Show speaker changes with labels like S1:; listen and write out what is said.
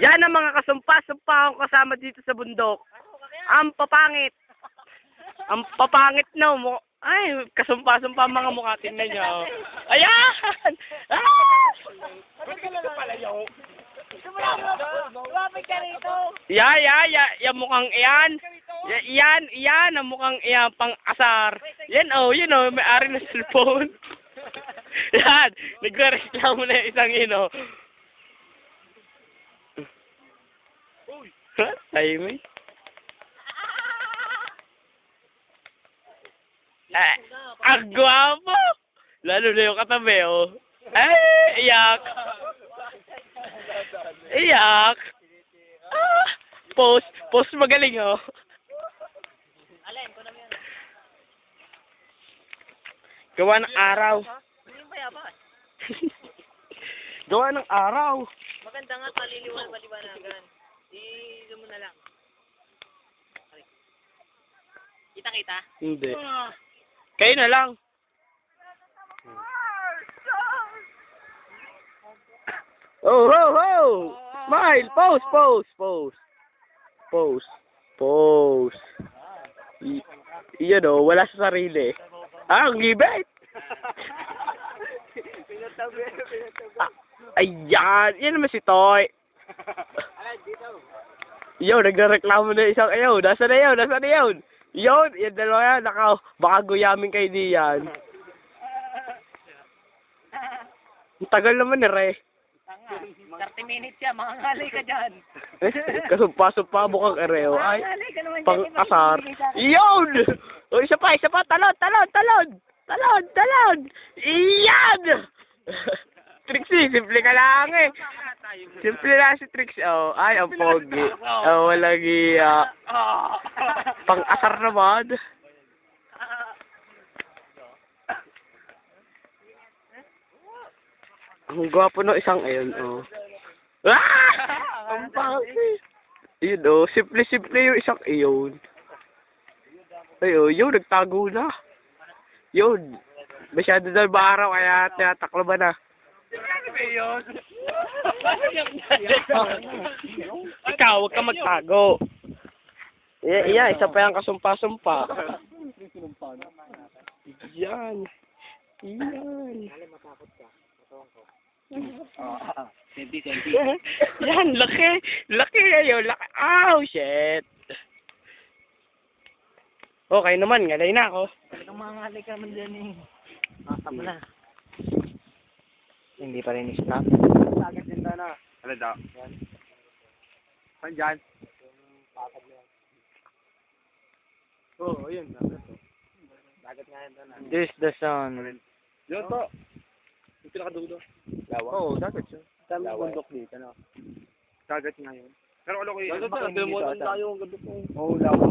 S1: Yan ang mga kasumpa-sumpa akong kasama dito sa bundok. Ang papangit. Ang papangit na mo. Ay, kasumpa-sumpa ang mga mukha. Tingnan nyo. Ayan! Ah!
S2: Lumapit ka rito.
S1: Ya, ya, ya, ya mukhang iyan. Ya, iyan, iyan, ang mukhang iyan, pang asar. Yan, oh, yun, oh, may-ari ng cellphone. Yan, nagre-reklamo na yung isang ino. Ha? Timing? Ah, ang gwapo! Lalo na yung katabi, oh. Ay, iyak! Iyak! Ah, post, post magaling, oh.
S2: Alin, ko na yan.
S1: Gawa ng araw.
S2: Hindi mo.
S1: Gawa ng araw.
S2: Maganda nga, paliliwan, maliwanagan. I, mo na lang. Kita-kita?
S1: Hindi. Kayo na lang. Oh, ho, ho! Smile! Pose, pose, pose. Pose. Pose. Y- yan o, wala sa sarili. Ah, ang gibet! ah, ayan! Yan naman si Toy. Yo, nagreklamo na isang ayaw. Nasaan na yun? Nasaan na yun? Yun, yung dalawa yan. Naka, baka guyamin kay Dian. Ang tagal naman ni Re.
S2: Tanga. 30 minutes yan, mga ngalay ka dyan.
S1: Kasumpa-sumpa mukhang ereo. Ay,
S2: ngalay ka naman
S1: pang asar. Yun! O, isa pa, isa pa. Talon, talon, talon! Talon, talon! Iyan! Trixie, simple ka lang eh. Simple lang si Trixie. Oh, ay, ang pogi. Oh, walang iya. Pang asar naman. Ang gwapo no isang ayun, oh. Ah! Ang pangit. Yun, oh. Simple-simple yung isang iyon. Ay, oh, yun, nagtago na. Yun. Masyado daw maaraw, kaya tinataklo ba na? Ikaw, huwag ka magtago. Yeah, yeah, isa pa yung kasumpa-sumpa. Yan. Yan.
S2: Senti, senti.
S1: Yan, laki. Laki ayo, laki. Ow, shit. Okay naman, ngalay na ako.
S2: Talagang mga ngalay ka naman dyan eh. Nakasap na. Hindi pa rin i-stop.
S3: Agad din na. Ano daw? Saan dyan? Oo, oh, yun. Dagat nga yan doon.
S2: This the sun.
S3: Yun to. Yung pinakadulo. Lawa? Oo, dagat siya. Dami bundok dito, no? Dagat nga yun. Pero alam ko yun. Dagat na, demonan tayo ang ganda po. Oo, lawa.